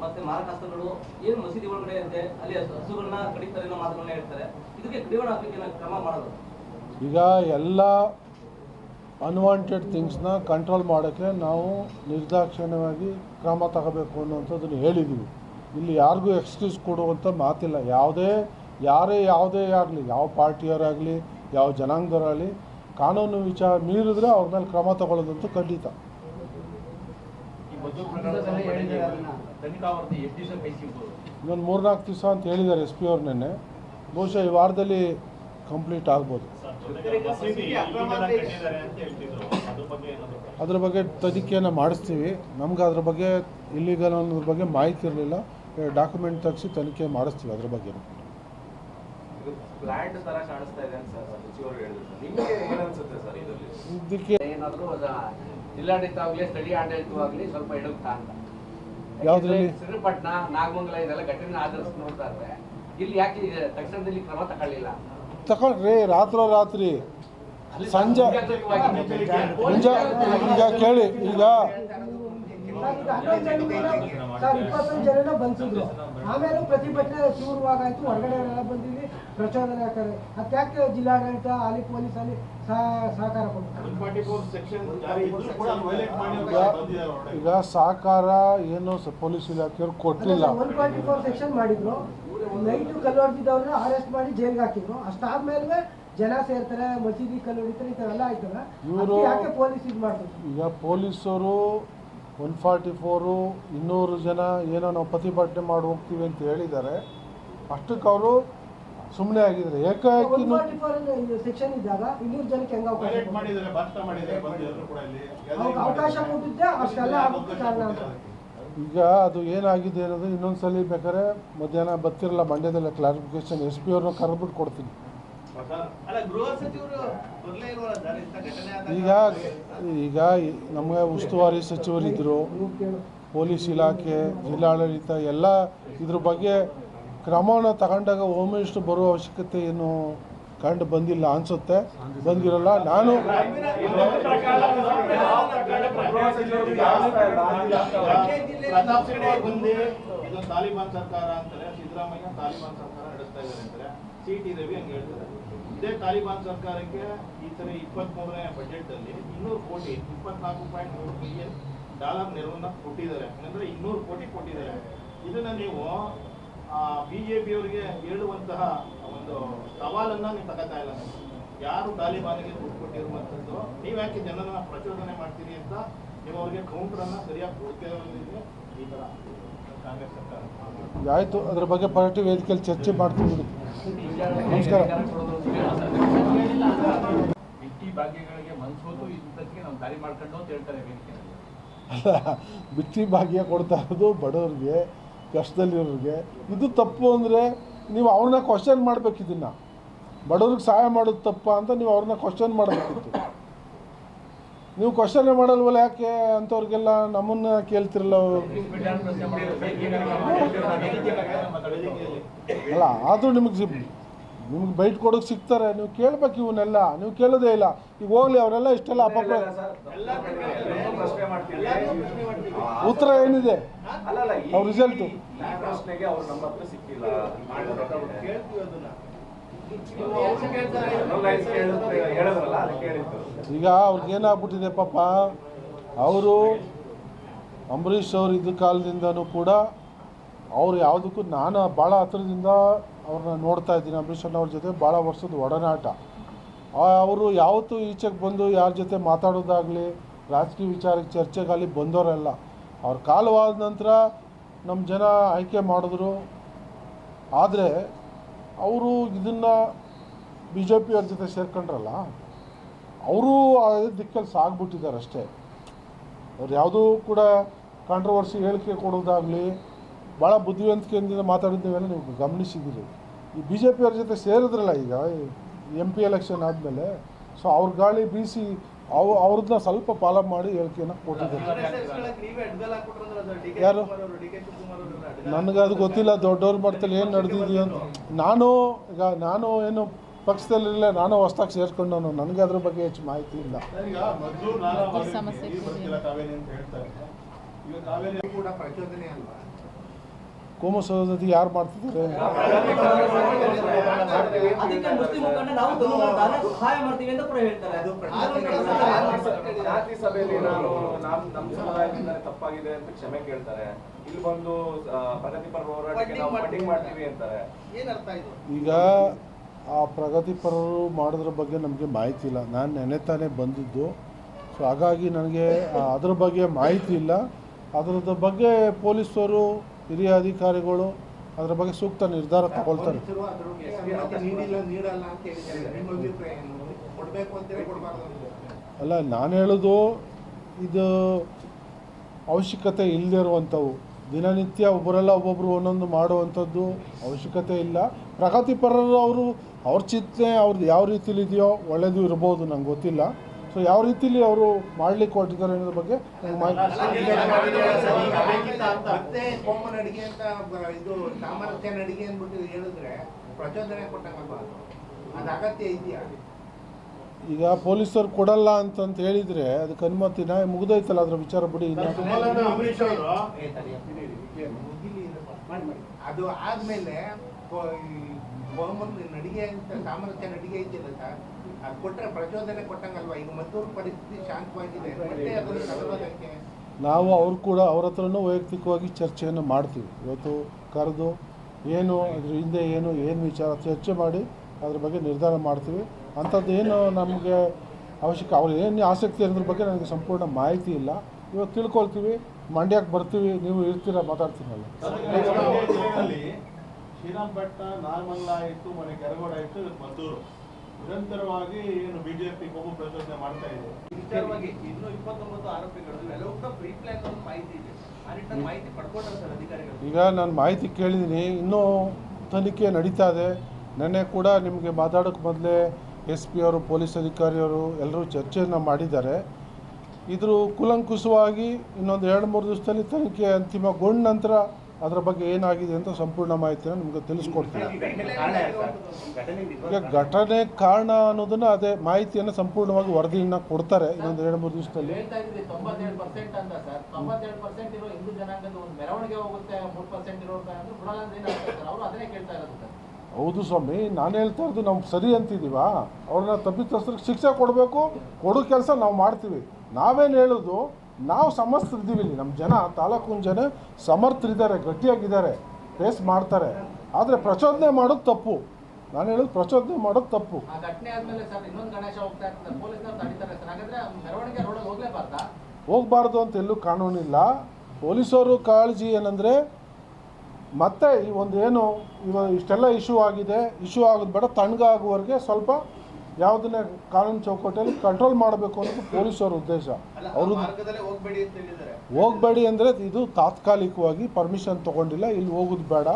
ಮತ್ತೆ ಮಾರಕಾಸ್ತ್ರಗಳು ಏನು ಮಸೀದಿ ಒಳಗಡೆ ಇರುತ್ತೆ ಅಲ್ಲಿ ಹಸು- ಹಸುಗಳನ್ನ ಕಡಿತಾರೆ ಅನ್ನೋ ಮಾತುಗಳನ್ನ ಹೇಳ್ತಾರೆ. ಇದಕ್ಕೆ ಕಡಿವಾಣ ಹಾಕಲಿಕ್ಕೆ ಏನಾದ್ರು ಕ್ರಮ ಮಾಡೋದು? ಈಗ ಎಲ್ಲ ಅನ್ವಾಂಟೆಡ್ ಥಿಂಗ್ಸ್ನ ಕಂಟ್ರೋಲ್ ಮಾಡೋಕ್ಕೆ ನಾವು ನಿರ್ದಾಕ್ಷಿಣ್ಯವಾಗಿ ಕ್ರಮ ತಗೋಬೇಕು ಅನ್ನುವಂಥದ್ದನ್ನು ಹೇಳಿದ್ದೀವಿ ಇಲ್ಲಿ ಯಾರಿಗೂ ಎಕ್ಸ್ಕ್ಯೂಸ್ ಕೊಡುವಂಥ ಮಾತಿಲ್ಲ. ಯಾವುದೇ ಯಾರೇ ಯಾವುದೇ ಆಗಲಿ ಯಾವ ಪಾರ್ಟಿಯವರಾಗಲಿ ಯಾವ ಜನಾಂಗದವರಾಗಲಿ ಕಾನೂನು ವಿಚಾರ ಮೀರಿದ್ರೆ ಅವ್ರ ಮೇಲೆ ಕ್ರಮ ತಗೊಳ್ಳೋದಂತೂ ಖಂಡಿತ. ಇನ್ನೊಂದು ಮೂರ್ನಾಲ್ಕು ದಿವಸ ಅಂತ ಹೇಳಿದ್ದಾರೆ ಎಸ್ ಪಿ ಅವ್ರು ನಿನ್ನೆ. ಬಹುಶಃ ಈ ವಾರದಲ್ಲಿ ಕಂಪ್ಲೀಟ್ ಆಗ್ಬೋದು. ಅದ್ರ ಬಗ್ಗೆ ತನಿಖೆಯನ್ನು ಮಾಡಿಸ್ತೀವಿ. ನಮ್ಗೆ ಅದ್ರ ಬಗ್ಗೆ ಇಲ್ಲಿಗಲ್ ಅನ್ನೋದ್ರ ಬಗ್ಗೆ ಮಾಹಿತಿ ಇರಲಿಲ್ಲ. ಡಾಕ್ಯುಮೆಂಟ್ ತೆಗೆಸಿ ತನಿಖೆ ಮಾಡಿಸ್ತೀವಿ ಅದ್ರ ಬಗ್ಗೆ. ಇದು ಪ್ಲಾಂಟ್ ತರ ಕಾಣಿಸ್ತಾ ಸರ್ ಸಚಿವರು ಹೇಳಿದ್ರು ಸರ್. ನಿಮಗೆ ಏನ್ ಅನ್ಸುತ್ತೆ ಸರ್ ಇದಕ್ಕೆ ಏನಾದರೂ ಜಿಲ್ಲಾಡಳಿತ ಆಗಲಿ ಸ್ಥಳೀಯ ಆಡಳಿತವಾಗಲಿ ಸ್ವಲ್ಪ ಎಡುತ್ತಾ ಅಂತ. ಯಾವ್ದ್ರಲ್ಲಿ? ಯಾಕಂದ್ರೆ ನಾಗಮಂಗಲ ಇದೆಲ್ಲ ಘಟನೆ ಆಧರಿಸಿ ನೋಡ್ತಾ ಇಲ್ಲಿ ಯಾಕೆ ತಕ್ಷಣದಲ್ಲಿ ಕ್ರಮ ತಗೊಳ್ಳಿಲ್ಲ? ತಗೊಳ್ರಿ ರಾತ್ರೋರಾತ್ರಿ. ಸಂಜೆ ಮುಂಜಾ ಈಗ ಕೇಳಿ ಈಗ ಆಮೇಲೆ ಪ್ರತಿಭಟನೆ ತೀವ್ರವಾಗಾಯ್ತು ಹೊರಗಡೆ ಎಲ್ಲ ಬಂದಿದ್ವಿ ಪ್ರಚೋದನೆ ಮತ್ತು ಯಾಕೆ ಜಿಲ್ಲಾಡಳಿತ ಅಲ್ಲಿ ಪೊಲೀಸ್ ಅಲ್ಲಿ ಸಹ- ಸಹಕಾರ ಈಗ- ಈಗ ಸಹಕಾರ ಏನು ಪೊಲೀಸ್ ಇಲಾಖೆಯವ್ರು ಕೊಟ್ಟಿಲ್ಲ. ಒನ್ ಫಾರ್ಟಿ ಫೋರ್ ಸೆಕ್ಷನ್ ಮಾಡಿದ್ರು. ನೈಟು ಕಲ್ಲು ಹೊಡೆದಿದ್ದವ್ರನ್ನ ಅರೆಸ್ಟ್ ಮಾಡಿ ಜೈಲ್ಗೆ ಹಾಕಿದ್ರು. ಅಷ್ಟಾದ್ಮೇಲೆ ಜನ ಸೇರ್ತಾರೆ ಮಸೀದಿ ಕಲ್ಲು ಹೊಡಿತಾರೆ ಈ ಥರ ಎಲ್ಲ ಆಯ್ತಲ್ಲ? ಇವರು ಯಾಕೆ ಪೊಲೀಸ್ ಇದು ಮಾಡ್ತಾರೆ ಈಗ ಪೊಲೀಸರು ಒನ್ ಫಾರ್ಟಿ ಫೋರು ಇನ್ನೂರು ಜನ ಏನೋ ನಾವು ಪ್ರತಿಭಟನೆ ಮಾಡಿ ಹೋಗ್ತೀವಿ ಅಂತ ಹೇಳಿದ್ದಾರೆ. ಅಷ್ಟಕ್ಕೆ ಅವರು ಸುಮ್ಮನೆ ಆಗಿದ್ದಾರೆ. ಏಕಾಏಕಿ ಈಗ ಅದು ಏನಾಗಿದೆ ಅನ್ನೋದು ಇನ್ನೊಂದ್ಸಲಿ ಬೇಕಾದ್ರೆ ಮಧ್ಯಾಹ್ನ ಬರ್ತಿರಲ್ಲ ಮಂಡ್ಯದಲ್ಲೇ ಕ್ಲಾರಿಫಿಕೇಶನ್ ಎಸ್ ಪಿ ಅವ್ರನ್ನ ಕರೆದ್ಬಿಟ್ಟು ಕೊಡ್ತೀನಿ. ಈಗ ಈಗ ನಮಗೆ ಉಸ್ತುವಾರಿ ಸಚಿವರಿದ್ದರು ಪೊಲೀಸ್ ಇಲಾಖೆ ಜಿಲ್ಲಾಡಳಿತ ಎಲ್ಲ ಇದ್ರ ಬಗ್ಗೆ ಕ್ರಮವನ್ನು ತಗೊಂಡಾಗ ಹೋಮ್ ಮಿನಿಸ್ಟರ್ ಬರೋ ಅವಶ್ಯಕತೆ ಏನು ಕಂಡು ಬಂದಿಲ್ಲ ಅನ್ಸುತ್ತೆ. ಬಂದಿರಲ್ಲ. ನಾನು ಪ್ರತಾಪ್ ಸಿಂಹ ಬಂದು ಇದು ತಾಲಿಬಾನ್ ಸರ್ಕಾರ ಅಂತಾರೆ ಸಿದ್ದರಾಮಯ್ಯ ತಾಲಿಬಾನ್ ಸರ್ಕಾರ ನಡೆಸ್ತಾ ಇದ್ದಾರೆ ಅಂತಾರೆ ಸಿ ಟಿ ರವಿ ಹಂಗೆ ಹೇಳ್ತಾರೆ ಇದೇ ತಾಲಿಬಾನ್ ಸರ್ಕಾರಕ್ಕೆ ಈ ಸರಿ ಇಪ್ಪತ್ಮೂರನೇ ಬಜೆಟ್ ಅಲ್ಲಿ ಇನ್ನೂರು ಕೋಟಿ, ಇಪ್ಪತ್ನಾಲ್ಕು ಪಾಯಿಂಟ್ ಮೂರು ಬಿಲಿಯನ್ ಡಾಲರ್ ನೆರವನ್ನ ಕೊಟ್ಟಿದ್ದಾರೆ ಅಂದ್ರೆ ಇನ್ನೂರು ಕೋಟಿ ಕೊಟ್ಟಿದ್ದಾರೆ ಇದನ್ನ ನೀವು ಬಿಜೆಪಿ ಅವರಿಗೆ ಹೇಳುವಂತಹ ಒಂದು ಸವಾಲನ್ನ ನೀವು ತಗೋತಾ ಇಲ್ಲ. ಯಾರು ತಾಲಿಬಾನ್ಗೆ ದುಡ್ಡು ಕೊಟ್ಟಿರುವಂಥದ್ದು ನೀವು ಯಾಕೆ ಜನರನ್ನ ಪ್ರಚೋದನೆ ಮಾಡ್ತೀರಿ ಅಂತ ನೀವು ಅವ್ರಿಗೆ ಕೌಂಟರ್ ಅನ್ನ ಸರಿಯಾಗಿ ಕೊಡ್ತಿರೋದ್ರಿಂದ ಈ ತರ ಕಾಂಗ್ರೆಸ್ ಸರ್ಕಾರ ಆಯಿತು, ಅದ್ರ ಬಗ್ಗೆ ಪಾರ್ಟಿ ವೇದಿಕೆಯಲ್ಲಿ ಚರ್ಚೆ ಮಾಡ್ತೀವಿ. ನಮಸ್ಕಾರ ಬಿಟ್ಟಿ ಭಾಗ್ಯ ಕೊಡ್ತಾ ಇರೋದು ಬಡವ್ರಿಗೆ, ಕಷ್ಟದಲ್ಲಿರೋರಿಗೆ. ಇದು ತಪ್ಪು ಅಂದರೆ ನೀವು ಅವ್ರನ್ನ ಕ್ವಶನ್ ಮಾಡ್ಬೇಕು ಇದನ್ನು. ಬಡವ್ರಿಗೆ ಸಹಾಯ ಮಾಡೋದು ತಪ್ಪ ಅಂತ ನೀವು ಅವ್ರನ್ನ ಕ್ವಶನ್ ಮಾಡಬೇಕಿತ್ತು. ನೀವು ಕ್ವಶನ್ ಮಾಡಲ್ವಲ್ಲ ಯಾಕೆ ಅಂಥವ್ರಿಗೆಲ್ಲ? ನಮ್ಮನ್ನ ಕೇಳ್ತಿರಲ್ಲ? ಅಲ್ಲ, ಆದರೂ ನಿಮಗೆ ನಿಮ್ಗೆ ಬೈಟ್ ಕೊಡೋಕೆ ಸಿಗ್ತಾರೆ. ನೀವು ಕೇಳ್ಬೇಕು ಇವನ್ನೆಲ್ಲ ನೀವು ಕೇಳೋದೇ ಇಲ್ಲ. ಈಗ ಹೋಗ್ಲಿ ಅವರೆಲ್ಲ ಇಷ್ಟೆಲ್ಲ ಮಾಡ್ತೀವಿ. ಉತ್ತರ ಏನಿದೆ? ಅವ್ರ ರಿಸಲ್ಟ್ ಈಗ ಅವ್ರಿಗೆ ಏನಾಗ್ಬಿಟ್ಟಿದೆ ಪಾಪ? ಅವರು ಅಂಬರೀಷ್ ಅವ್ರ ಇದ್ದ ಕಾಲದಿಂದನೂ ಕೂಡ ಅವ್ರು ಯಾವುದಕ್ಕೂ ನಾನು ಭಾಳ ಹತ್ರದಿಂದ ಅವ್ರನ್ನ ನೋಡ್ತಾ ಇದ್ದೀನಿ. ಅಂಬರೀಷ್ ಅಣ್ಣವ್ರ ಜೊತೆ ಭಾಳ ವರ್ಷದ ಒಡನಾಟ. ಅವರು ಯಾವತ್ತೂ ಈಚೆಗೆ ಬಂದು ಯಾರ ಜೊತೆ ಮಾತಾಡೋದಾಗಲಿ, ರಾಜಕೀಯ ವಿಚಾರಕ್ಕೆ ಚರ್ಚೆಗಾಗಲಿ ಬಂದವರೆಲ್ಲ, ಅವ್ರ ಕಾಲವಾದ ನಂತರ ನಮ್ಮ ಜನ ಆಯ್ಕೆ ಮಾಡಿದ್ರು. ಆದರೆ ಅವರು ಇದನ್ನು ಬಿ ಜೆ ಪಿಯವ್ರ ಜೊತೆ ಸೇರ್ಕೊಂಡ್ರಲ್ಲ, ಅವರು ಅದೇ ದಿಕ್ಕಲ್ಲಿ ಸಾಗ್ಬಿಟ್ಟಿದ್ದಾರೆ ಅಷ್ಟೇ. ಅವ್ರು ಯಾವುದೂ ಕೂಡ ಕಾಂಟ್ರವರ್ಸಿ ಹೇಳಿಕೆ ಕೊಡೋದಾಗಲಿ ಭಾಳ ಬುದ್ಧಿವಂತಿಕೆಯಿಂದ ಮಾತಾಡಿದ್ದೇವೆಲ್ಲ ನೀವು ಗಮನಿಸಿದ್ದೀರಿ. ಈ ಬಿ ಜೆ ಪಿಯವ್ರ ಜೊತೆ ಸೇರಿದ್ರಲ್ಲ ಈಗ ಎಂ ಪಿ ಎಲೆಕ್ಷನ್ ಆದಮೇಲೆ ಸೊ ಅವ್ರ ಗಾಳಿ ಬೀಸಿ ಅವು ಅವ್ರನ್ನ ಸ್ವಲ್ಪ ಪಾಲ ಮಾಡಿ ಹೇಳಿಕೆಯನ್ನು ಕೊಟ್ಟಿದ್ದಾರೆ. ಯಾರು? ನನಗೆ ಅದು ಗೊತ್ತಿಲ್ಲ ದೊಡ್ಡವ್ರ ಮಟ್ಟದಲ್ಲಿ ಏನು ನಡೆದಿದೆಯೋ ಅಂತ. ನಾನು ಈಗ ನಾನು ಏನು ಪಕ್ಷದಲ್ಲಿಲ್ಲ ನಾನು ಹೊಸ್ದಾಗಿ ಸೇರ್ಕೊಂಡವನು ನನಗೆ ಅದ್ರ ಬಗ್ಗೆ ಹೆಚ್ಚು ಮಾಹಿತಿ ಇಲ್ಲ. ಸಮಸ್ಯೆ ಕೋಮು ಸಹೋದರತೆ ಯಾರು ಮಾಡ್ತಿದ್ದಾರೆ? ಅದಕ್ಕೆ ಮುಸ್ಲಿಂ ಮುಖಂಡ ನಾವು ಧರ್ಮದಾನ ಸಹಾಯ ಮಾಡ್ತೀವಿ ಅಂತ ಕೂಡ ಹೇಳ್ತಾರೆ. ಅದು ಜಾತಿ- ಜಾತಿ ಸಭೆಯಲ್ಲಿ ನಾನು ನಮ್ಮ ಸಮುದಾಯದಿಂದ ತಪ್ಪಾಗಿದೆ ಅಂತ ಕ್ಷಮೆ ಕೇಳ್ತಾರೆ. ಇಲ್ಲಿ ಬಂದು ಆ, ಪ್ರಗತಿಪರ ಹೋರಾಟಕ್ಕೆ ನಾವು ಫಂಡಿಂಗ್ ಮಾಡ್ತೀವಿ ಅಂತಾರೆ. ಏನ್ ಅರ್ಥ ಇದು? ಈಗ ಆ ಪ್ರಗತಿಪರರು ಮಾಡೋದ್ರ ಬಗ್ಗೆ ನಮಗೆ ಮಾಹಿತಿ ಇಲ್ಲ. ನಾನು ನೆನೆ ತಾನೇ ಬಂದಿದ್ದು. ಸೊ ಹಾಗಾಗಿ ನನಗೆ ಅದ್ರ ಬಗ್ಗೆ ಮಾಹಿತಿ ಇಲ್ಲ. ಅದರದ ಬಗ್ಗೆ ಪೊಲೀಸರು ಹಿರಿಯ ಅಧಿಕಾರಿಗಳು ಅದರ ಬಗ್ಗೆ ಸೂಕ್ತ ನಿರ್ಧಾರ ತಗೊಳ್ತಾರೆ. ಅಲ್ಲ ನಾನು ಹೇಳೋದು ಇದು ಅವಶ್ಯಕತೆ ಇಲ್ಲದಿರುವಂಥವು ದಿನನಿತ್ಯ ಒಬ್ಬರೆಲ್ಲ ಒಬ್ಬೊಬ್ಬರು ಒಂದೊಂದು ಮಾಡುವಂಥದ್ದು ಅವಶ್ಯಕತೆ ಇಲ್ಲ. ಪ್ರಗತಿಪರರು ಅವರು ಅವ್ರ ಚಿಂತನೆ ಅವ್ರದ್ದು ಯಾವ ರೀತಿಯಲ್ಲಿ ಇದೆಯೋ ಒಳ್ಳೆಯದು ಇರ್ಬೋದು ನಂಗೆ ಗೊತ್ತಿಲ್ಲ. ಸೊ ಯಾವ ರೀತಿಲಿ ಅವರು ಮಾಡ್ಲಿಕ್ಕೆ ಹೊರಟಿದ್ದಾರೆ ಅನ್ನೋದ್ರ ಬಗ್ಗೆ ನಂಗೆ ಮಾಹಿತಿ ಮತ್ತೆ ಕೋಮನ್ ಅಡಿಗೆ ಅಂತ ಇದು ಸಾಮರ್ಥ್ಯ ಅಡಿಗೆ ಅಂದ್ಬಿಟ್ಟು ಹೇಳಿದ್ರೆ ಪ್ರಚೋದನೆ ಕೊಟ್ಟಂಗಲ್ವಾ ಅದು ಅದು ಅಗತ್ಯ ಇದೆಯಾ? ಈಗ ಪೊಲೀಸರು ಕೊಡಲ್ಲ ಅಂತ ಹೇಳಿದ್ರೆ ಅದಕ್ಕೆ ಅನುಮತಿನ ಮುಗಿದೈತಲ್ಲ ಅದರ ವಿಚಾರ ಬಿಡಿ. ಅದು ಆದ್ಮೇಲೆ ಕೊ- ನಡಿಗೆ ಅಂತ ಸಾಮರಸ್ಯ ನಡಿಗೆ ಇದೆಯಲ್ಲ ಸರ್ ಅದು ಕೊಟ್ಟರೆ ಪ್ರಚೋದನೆ ಕೊಟ್ಟಂಗಲ್ವಾ? ಈಗ ಮದ್ದೂರು ಪರಿಸ್ಥಿತಿ ಶಾಂತವಾಗಿದೆ. ಮತ್ತೆ ಅದನ್ನು ತಗೊಳ್ಳೋದಕ್ಕೆ ನಾವು ಅವ್ರು ಕೂಡ ಅವ್ರ ಹತ್ರನೂ ವೈಯಕ್ತಿಕವಾಗಿ ಚರ್ಚೆಯನ್ನು ಮಾಡ್ತೀವಿ. ಇವತ್ತು ಕರೆದು ಏನು ಅದ್ರ ಹಿಂದೆ ಏನು ಏನು ವಿಚಾರ ಚರ್ಚೆ ಮಾಡಿ ಅದ್ರ ಬಗ್ಗೆ ನಿರ್ಧಾರ ಮಾಡ್ತೀವಿ. ಅಂಥದ್ದು ಏನು ನಮಗೆ ಅವಶ್ಯಕ ಅವ್ರು ಏನು ಆಸಕ್ತಿ ಅನ್ನೋದ್ರ ಬಗ್ಗೆ ನನಗೆ ಸಂಪೂರ್ಣ ಮಾಹಿತಿ ಇಲ್ಲ. ಇವತ್ತು ತಿಳ್ಕೊಳ್ತೀವಿ ಮಂಡ್ಯಕ್ಕೆ ಬರ್ತೀವಿ ನೀವು ಇರ್ತೀರ ಮಾತಾಡ್ತೀನಲ್ಲ. ಜಿಲ್ಲೆಯಲ್ಲಿ ಶ್ರೀರಂಗಪಟ್ಟಣ ನಾರ್ಮಂಗ್ಲ ಆಯಿತು ಮನೆ ಕೆರಗೋಡ ಆಯಿತು ಇವತ್ತು ಮದ್ದೂರು. ನಿರಂತರವಾಗಿ ಏನು ಬಿಜೆಪಿ ಬಹು ಪ್ರಚೋದನೆ ಮಾಡ್ತಾ ಇದೆ. ವಿಚಾರವಾಗಿ ಇನ್ನೂ ಇಪ್ಪತ್ತೊಂಬತ್ತು ಆರೋಪಿಗಳು ಎಲ್ಲವೂ ಕೂಡ ಪ್ರೀ ಪ್ಲಾನ್ ಅನ್ನೋ ಮಾಹಿತಿ ಇದೆ. ಆ ಮಾಹಿತಿ ಪಡ್ಕೊಂಡ್ರೆ ಸರ್ ಅಧಿಕಾರಿಗಳು. ಈಗ ನಾನು ಮಾಹಿತಿ ಕೇಳಿದ್ದೀನಿ ಇನ್ನೂ ತನಿಖೆ ನಡೀತಾ ಇದೆ. ನೆನ್ನೆ ಕೂಡ ನಿಮಗೆ ಮಾತಾಡೋಕ್ಕೆ ಮೊದಲೇ ಎಸ್ ಪಿ ಅವರು ಪೊಲೀಸ್ ಅಧಿಕಾರಿಯವರು ಎಲ್ಲರೂ ಚರ್ಚೆಯನ್ನು ಮಾಡಿದ್ದಾರೆ. ಇದ್ರ ಕುಲಂಕುಸವಾಗಿ ಇನ್ನೊಂದು ಎರಡು ಮೂರು ದಿವಸದಲ್ಲಿ ತನಿಖೆ ಅಂತಿಮಗೊಂಡ ನಂತರ ಅದರ ಬಗ್ಗೆ ಏನಾಗಿದೆ ಅಂತ ಸಂಪೂರ್ಣ ಮಾಹಿತಿಯನ್ನು ನಿಮಗೆ ತಿಳಿಸ್ಕೊಡ್ತೀನಿ. ಈಗ ಘಟನೆ ಕಾರಣ ಅನ್ನೋದನ್ನು ಅದೇ ಮಾಹಿತಿಯನ್ನು ಸಂಪೂರ್ಣವಾಗಿ ವರದಿಯನ್ನು ಕೊಡ್ತಾರೆ ಇನ್ನೊಂದು ಎರಡು ಮೂರು ದಿವಸದಲ್ಲಿ. ಹೌದು ಸ್ವಾಮಿ ನಾನು ಹೇಳ್ತಾ ಇರೋದು ನಾವು ಸರಿ ಅಂತಿದ್ದೀವ? ಅವ್ರನ್ನ ತಪ್ಪಿತಸ್ಥರಿಗೆ ಶಿಕ್ಷೆ ಕೊಡಬೇಕು ಕೊಡೋ ಕೆಲಸ ನಾವು ಮಾಡ್ತೀವಿ. ನಾವೇನು ಹೇಳೋದು? ನಾವು ಸಮರ್ಥರಿದ್ದೀವಿ ಇಲ್ಲಿ ನಮ್ಮ ಜನ ತಾಲೂಕಿನ ಜನ ಸಮರ್ಥರಿದ್ದಾರೆ ಗಟ್ಟಿಯಾಗಿದ್ದಾರೆ ಫೇಸ್ ಮಾಡ್ತಾರೆ. ಆದರೆ ಪ್ರಚೋದನೆ ಮಾಡೋದು ತಪ್ಪು. ನಾನು ಹೇಳೋದು ಪ್ರಚೋದನೆ ಮಾಡೋದು ತಪ್ಪು. ಹೋಗಬಾರ್ದು ಅಂತ ಎಲ್ಲೂ ಕಾನೂನಿಲ್ಲ. ಪೊಲೀಸರು ಕಾಳಜಿ ಏನಂದರೆ ಮತ್ತೆ ಈ ಒಂದು ಏನು ಇವಾಗ ಇಷ್ಟೆಲ್ಲ ಇಶ್ಯೂ ಆಗಿದೆ. ಇಶ್ಯೂ ಆಗೋದು ಬೇಡ. ತಣ್ಣಗಾಗುವವರೆಗೆ ಸ್ವಲ್ಪ ಯಾವುದನ್ನೇ ಕಾನೂನು ಚೌಕಟ್ಟಲ್ಲಿ ಕಂಟ್ರೋಲ್ ಮಾಡಬೇಕು ಅನ್ನೋದು ಪೊಲೀಸರ ಉದ್ದೇಶ. ಅವರು ಹೋಗ್ಬೇಡಿ ಅಂದರೆ ಇದು ತಾತ್ಕಾಲಿಕವಾಗಿ ಪರ್ಮಿಷನ್ ತೊಗೊಂಡಿಲ್ಲ ಇಲ್ಲಿ ಹೋಗೋದು ಬೇಡ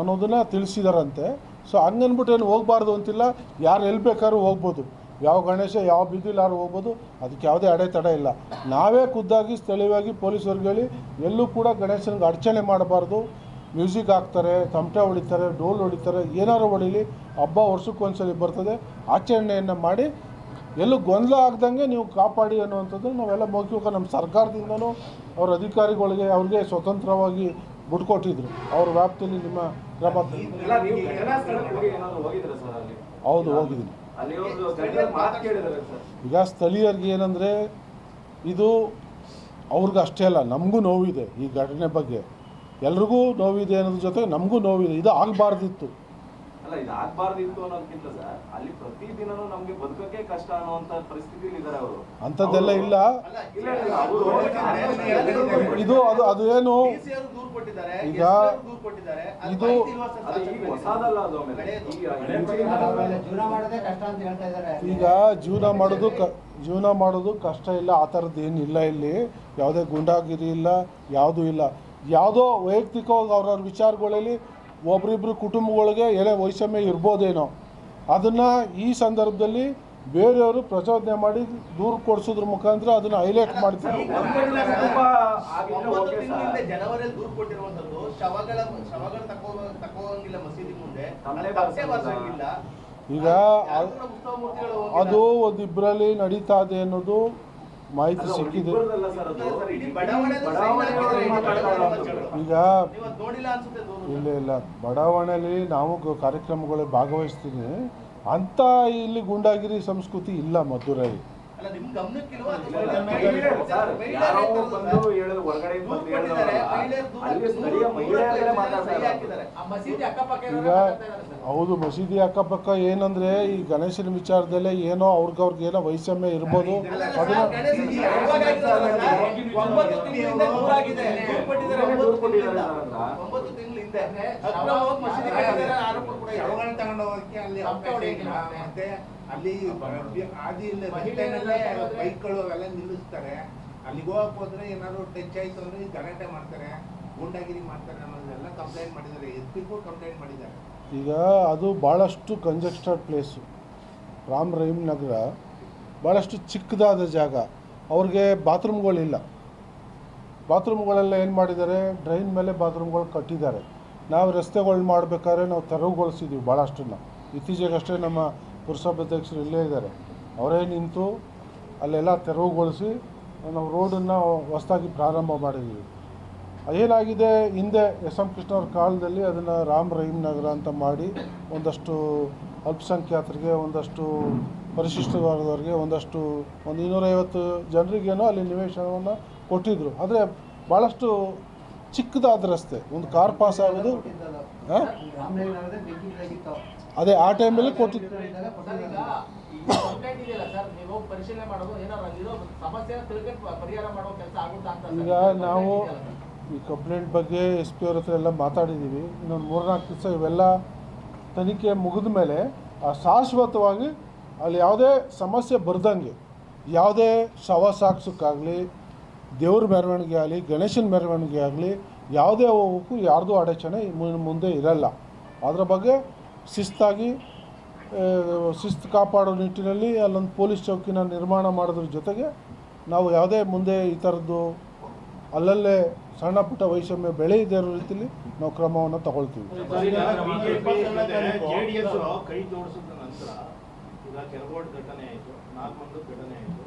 ಅನ್ನೋದನ್ನ ತಿಳಿಸಿದಾರಂತೆ. ಸೊ ಹಂಗನ್ಬಿಟ್ಟು ಏನು ಹೋಗ್ಬಾರ್ದು ಅಂತಿಲ್ಲ ಯಾರು ಎಲ್ಲಿ ಬೇಕಾದ್ರೂ ಹೋಗ್ಬೋದು. ಯಾವ ಗಣೇಶ ಯಾವ ಬೀದಿಲಿ ಯಾರು ಹೋಗ್ಬೋದು ಅದಕ್ಕೆ ಯಾವುದೇ ಅಡೆತಡೆ ಇಲ್ಲ. ನಾವೇ ಖುದ್ದಾಗಿ ಸ್ಥಳೀಯವಾಗಿ ಪೊಲೀಸರಿಗೆ ಹೇಳಿ ಎಲ್ಲೂ ಕೂಡ ಗಣೇಶನಿಗೆ ಅಡಚಣೆ ಮಾಡಬಾರ್ದು. ಮ್ಯೂಸಿಕ್ ಹಾಕ್ತಾರೆ ತಮಟೆ ಹೊಡಿತಾರೆ ಡೋಲ್ ಹೊಡಿತಾರೆ ಏನಾರು ಹೊಡೀಲಿ ಹಬ್ಬ ವರ್ಷಕ್ಕೊಂದ್ಸಲಿ ಬರ್ತದೆ. ಆಚರಣೆಯನ್ನು ಮಾಡಿ ಎಲ್ಲೂ ಗೊಂದಲ ಆಗ್ದಂಗೆ ನೀವು ಕಾಪಾಡಿ ಅನ್ನುವಂಥದ್ದು ನಾವೆಲ್ಲ ಮೌಖಿಕ ನಮ್ಮ ಸರ್ಕಾರದಿಂದನೂ ಅವ್ರ ಅಧಿಕಾರಿಗಳಿಗೆ ಅವ್ರಿಗೆ ಸ್ವತಂತ್ರವಾಗಿ ಬಿಟ್ಕೊಟ್ಟಿದ್ರು ಅವ್ರ ವ್ಯಾಪ್ತಿಯಲ್ಲಿ ನಿಮ್ಮ ಕ್ರಮ ಹೌದು ಹೋಗಿದ್ದೀನಿ. ಈಗ ಸ್ಥಳೀಯರಿಗೆ ಏನಂದರೆ ಇದು ಅವ್ರಿಗೆ ಅಷ್ಟೇ ಅಲ್ಲ ನಮಗೂ ನೋವಿದೆ ಈ ಘಟನೆ ಬಗ್ಗೆ. ಎಲ್ರಿಗೂ ನೋವಿದೆ ಅನ್ನೋದ್ರ ಜೊತೆ ನಮಗೂ ನೋವಿದೆ. ಇದು ಆಗಬಾರ್ದಿತ್ತು. ಅಲ್ಲ ಇದು ಆಗಬಾರ್ದಿತ್ತು ಅನ್ನೋದಕ್ಕಿಂತ ಸರ್ ಅಲ್ಲಿ ಪ್ರತಿದಿನನೂ ನಮಗೆ ಬದುಕಕ್ಕೆ ಕಷ್ಟ ಅನ್ನುವಂತ ಪರಿಸ್ಥಿತಿಯಲ್ಲಿ ಇದಾರೆ ಅವರು. ಅಂಥದ್ದೆಲ್ಲ ಇಲ್ಲ. ಇಲ್ಲ ಇಲ್ಲ ಅವರು ಇದು ಅದು ಅದು ಏನು? ಈಗ ಇದು- ಹೊಸದಲ್ಲ ಅದು ಈಗ ಜೀವನ ಮಾಡೋದೇ ಕಷ್ಟ ಅಂತ ಹೇಳ್ತಾ ಇದ್ದಾರೆ. ಈಗ ಜೀವನ ಮಾಡೋದು ಕ ಜೀವನ ಮಾಡೋದು ಕಷ್ಟ ಇಲ್ಲ ಆ ಥರದ್ದು ಏನಿಲ್ಲ ಇಲ್ಲಿ. ಯಾವುದೇ ಗುಂಡಾಗಿರಿ ಇಲ್ಲ ಯಾವುದೂ ಇಲ್ಲ. ಯಾವುದೋ ವೈಯಕ್ತಿಕವಾಗಿ ಅವ್ರವ್ರ ವಿಚಾರಗಳಲ್ಲಿ ಒಬ್ರಿಬ್ರು ಕುಟುಂಬಗಳಿಗೆ ಎಲೆ ವೈಷಮ್ಯ ಇರ್ಬೋದೇನೋ. ಅದನ್ನು ಈ ಸಂದರ್ಭದಲ್ಲಿ ಬೇರೆಯವರು ಪ್ರಚೋದನೆ ಮಾಡಿ ದೂರು ಕೊಡಿಸೋದ್ರ ಮುಖಾಂತರ ಅದನ್ನು ಹೈಲೈಟ್ ಮಾಡ್ತಾರೆ. ಬಾರ್ಸಂಗಿಲ್ಲ ಈಗ ಅದು. ಒಂದಿಬ್ಬರಲ್ಲಿ ನಡೀತಾ ಇದೆ ಅನ್ನೋದು ಮಾಹಿತಿ ಸಿಕ್ಕಿದೆ. ಈಗ ಇಲ್ಲ ಇಲ್ಲ. ಬಡಾವಣೆಯಲ್ಲಿ ನಾವು ಕಾರ್ಯಕ್ರಮಗಳಲ್ಲಿ ಭಾಗವಹಿಸ್ತೀನಿ. ಅಂಥ ಇಲ್ಲಿ ಗುಂಡಾಗಿರಿ ಸಂಸ್ಕೃತಿ ಇಲ್ಲ ಮದ್ದೂರಲ್ಲಿ ಈಗ ಹೌದು ಮಸೀದಿ ಅಕ್ಕಪಕ್ಕ ಏನಂದ್ರೆ ಈ ಗಣೇಶನ ವಿಚಾರದಲ್ಲೇ ಏನೋ ಅವ್ರಿಗವ್ರಿಗೆ ಏನೋ ವೈಷಮ್ಯ ಇರ್ಬೋದು. ಅದನ್ನ ಸರ್, ಗಣೇಶ ಈ ಯಾವಾಗ ಆಗಿರೋದು ಸರ್? ಒಂಬತ್ತು ತಿಂಗಳಿಂದ ದೂರಾಗಿದೆ. ದೂರು ಕೊಟ್ಟಿದ್ದಾರೆ, ದೂರು ಒಂಬತ್ತು ಕೊಟ್ಟಿದ್ದಾರೆ ತಿಂಗಳಿಂದ. ಅಂತ. ಒಂಬತ್ತು ತಿಂಗಳಿಂದ ಇದೆ ಅಕ್ರಮವಾಗಿ ಮಸೀದಿ ಕಟ್ಟಿದ್ದಾರೆ ಆರೋಪ ಕೂಡ. ಶವಗಳನ್ನ ತಗೊಂಡು ಹೋಗಕ್ಕೆ ಅಲ್ಲಿ ಮತ್ತೆ. ಅಲ್ಲಿ ಆದಿ ಇಲ್ಲ ಬೈಕ್ಗಳು ಅವೆಲ್ಲ ನಿಲ್ಲಿಸ್ತಾರೆ ಅಲ್ಲಿಗೆ ಹೋಗಕ್ ಹೋದ್ರೆ ಏನಾದ್ರು ಟಚ್ ಆಯ್ತು ಅಂದ್ರೆ ಗಲಾಟೆ ಮಾಡ್ತಾರೆ ಗೂಂಡಾಗಿರಿ ಮಾಡ್ತಾರೆ ಅನ್ನೋದೆಲ್ಲ ಕಂಪ್ಲೇಂಟ್ ಮಾಡಿದ್ದಾರೆ ಎಸ್ ಪಿಗೂ ಕಂಪ್ಲೇಂಟ್ ಮಾಡಿದ್ದಾರೆ ಈಗ ಅದು ಭಾಳಷ್ಟು ಕಂಜೆಸ್ಟೆಡ್ ಪ್ಲೇಸು ರಾಮ್ ರಹೀಮ್ ನಗರ ಭಾಳಷ್ಟು ಚಿಕ್ಕದಾದ ಜಾಗ ಅವ್ರಿಗೆ ಬಾತ್ರೂಮ್ಗಳಿಲ್ಲ ಬಾತ್ರೂಮ್ಗಳೆಲ್ಲ ಏನು ಮಾಡಿದ್ದಾರೆ ಡ್ರೈನ್ ಮೇಲೆ ಬಾತ್ರೂಮ್ಗಳು ಕಟ್ಟಿದ್ದಾರೆ ನಾವು ರಸ್ತೆಗಳು ಮಾಡಬೇಕಾದ್ರೆ ನಾವು ತೆರವುಗೊಳಿಸಿದ್ದೀವಿ ಭಾಳಷ್ಟನ್ನು ಇತ್ತೀಚೆಗಷ್ಟೇ ನಮ್ಮ ಪುರಸಭಾಧ್ಯಕ್ಷರು ಇಲ್ಲೇ ಇದ್ದಾರೆ. ಅವರೇ ನಿಂತು ಅಲ್ಲೆಲ್ಲ ತೆರವುಗೊಳಿಸಿ ನಾವು ರೋಡನ್ನು ಹೊಸದಾಗಿ ಪ್ರಾರಂಭ ಮಾಡಿದ್ದೀವಿ. ಏನಾಗಿದೆ ಹಿಂದೆ ಎಸ್ ಎಂ ಕೃಷ್ಣ ಅವ್ರ ಕಾಲದಲ್ಲಿ ಅದನ್ನು ರಾಮ್ ರಹೀಮ್ ನಗರ ಅಂತ ಮಾಡಿ ಒಂದಷ್ಟು ಅಲ್ಪಸಂಖ್ಯಾತರಿಗೆ, ಒಂದಷ್ಟು ಪರಿಶಿಷ್ಟ ವರ್ಗದವ್ರಿಗೆ ಒಂದಷ್ಟು ಒಂದು ಇನ್ನೂರೈವತ್ತು ಜನರಿಗೇನೋ ಅಲ್ಲಿ ನಿವೇಶನವನ್ನು ಕೊಟ್ಟಿದ್ದರು ಆದರೆ ಭಾಳಷ್ಟು ಚಿಕ್ಕದಾದ ರಸ್ತೆ ಒಂದು ಕಾರ್ ಪಾಸ್ ಆಗೋದು? ಅದೇ, ಆ ಟೈಮಲ್ಲಿ ಕೊಟ್ಟಿದ್ದು? ಈಗ ನಾವು ಈ ಕಂಪ್ಲೇಂಟ್ ಬಗ್ಗೆ ಎಸ್ ಪಿ ಅವ್ರ ಹತ್ರ ಎಲ್ಲ ಮಾತಾಡಿದ್ದೀವಿ ಇನ್ನೊಂದು ಮೂರ್ನಾಲ್ಕು ದಿವಸ ಇವೆಲ್ಲ ತನಿಖೆ ಮುಗಿದ ಮೇಲೆ, ಆ ಶಾಶ್ವತವಾಗಿ ಅಲ್ಲಿ ಯಾವುದೇ ಸಮಸ್ಯೆ ಬರ್ದಂಗೆ, ಯಾವುದೇ ಶವ ಸಾಕ್ಸೋಕ್ಕಾಗಲಿ ದೇವ್ರ ಮೆರವಣಿಗೆ ಆಗಲಿ, ಗಣೇಶನ ಮೆರವಣಿಗೆ ಆಗಲಿ, ಯಾವುದೇ ಹೋಗೋಕ್ಕೂ ಯಾರ್ದು ಅಡಚಣೆ ಮುಂದೆ ಇರಲ್ಲ. ಅದರ ಬಗ್ಗೆ ಶಿಸ್ತಾಗಿ ಶಿಸ್ತು ಕಾಪಾಡೋ ನಿಟ್ಟಿನಲ್ಲಿ ಅಲ್ಲೊಂದು ಪೊಲೀಸ್ ಚೌಕಿನ ನಿರ್ಮಾಣ ಮಾಡೋದ್ರ ಜೊತೆಗೆ ನಾವು ಯಾವುದೇ ಮುಂದೆ ಈ ಥರದ್ದು ಅಲ್ಲಲ್ಲೇ ಸಣ್ಣ ಪುಟ್ಟ ವೈಷಮ್ಯ ಬೆಳೆಯದೇ ಇರೋ ರೀತಿಯಲ್ಲಿ ನಾವು ಕ್ರಮವನ್ನು ತಗೊಳ್ತೀವಿ. ಘಟನೆ ಆಯಿತು, ನಾಲ್ಕು ಘಟನೆ ಆಯಿತು.